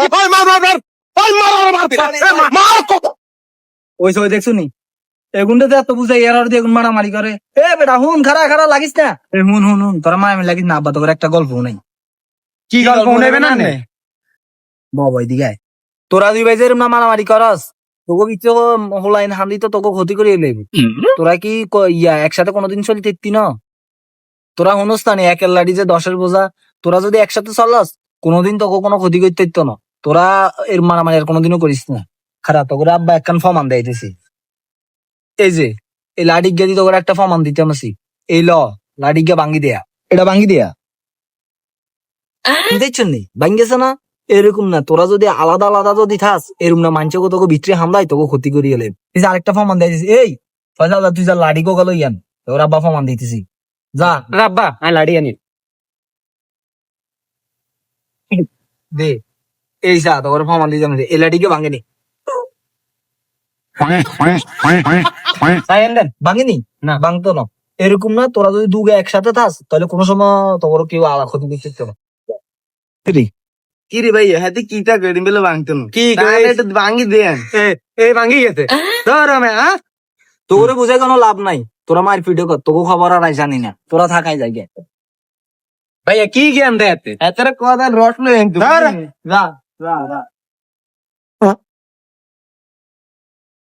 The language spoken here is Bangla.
ওই মার মার মার ওই মার ওরে মার এ, মার, মার ওই সই দেখছ নি? এগুনটা তো এত বুঝাই এর দিয়ে এগুন মারামারি করে। এ বেটা হুন খারা খারা লাগিস না। এ হুন হুন হুন তোরা মারামারি লাগিস না আব্বা তোর একটা গল্প নাই। কি গল্প নেবে না নে বাবা এদিকে তোরা দুই ভাই যে না মারামারি করস তোকে কিছু হলাইন হান্দি তো তোকে ক্ষতি করিয়ে লেবি তোরা কি ইয়া একসাথে কোনোদিন চলি তেত্তি না? তোরা হনুস্তানি একের লাড়ি যে দশের বোঝা তোরা যদি একসাথে চলস কোনোদিন তোকে কোনো ক্ষতি করতে না। তোরা এর মারামারি আর কোনোদিনও করিস না। খারাপ তোকে আব্বা একখান ফমান দেয়তেছি এই যে এই লাড়ি গিয়ে তোকে একটা ফমান দিতে আমাসি এই ল লাড়ি গিয়ে ভাঙ্গি দেয়া। এটা ভাঙ্গি দেয়া? দেখছেন নি? ভাঙ্গেছে না? এরকম না তোরা যদি আলাদা আলাদা যদি থাস এরকম না মানছে তোকে ভিতরে হামলাই তোকে ক্ষতি এই যে আরেকটা ফমান দিয়েছিস এই ফয়সাল তুই যা লাড়ি কো গেল ইয়ান তোর আব্বা ফমান দিতেছি। যা। রাব্বা আমি লাড়ি আনি। দে। এই যা তোর ফমান দিয়ে যাবে। এই লাড়িকে ভাঙেনি। ভাঙেনি? না। ভাঙতো না। এরকম না তোরা যদি দুগে একসাথে থাস তাহলে কোনো সময় তোর কেউ আলা ক্ষতি না কি রে? ভাই হাতে কিটা গড়ি বেলে ভাঙতো না। কি ভাঙি দেন। এ এই ভাঙ্গি গেছে। ধর আমি হ্যাঁ তোর বুঝে কোনো লাভ নাই। তোরা মার পিঠে কর তোকে খবর আর আই জানি না। তোরা থাকাই যাই গে ভাইয়া কি জ্ঞান দেয় এতরে কথা। যা। যা যা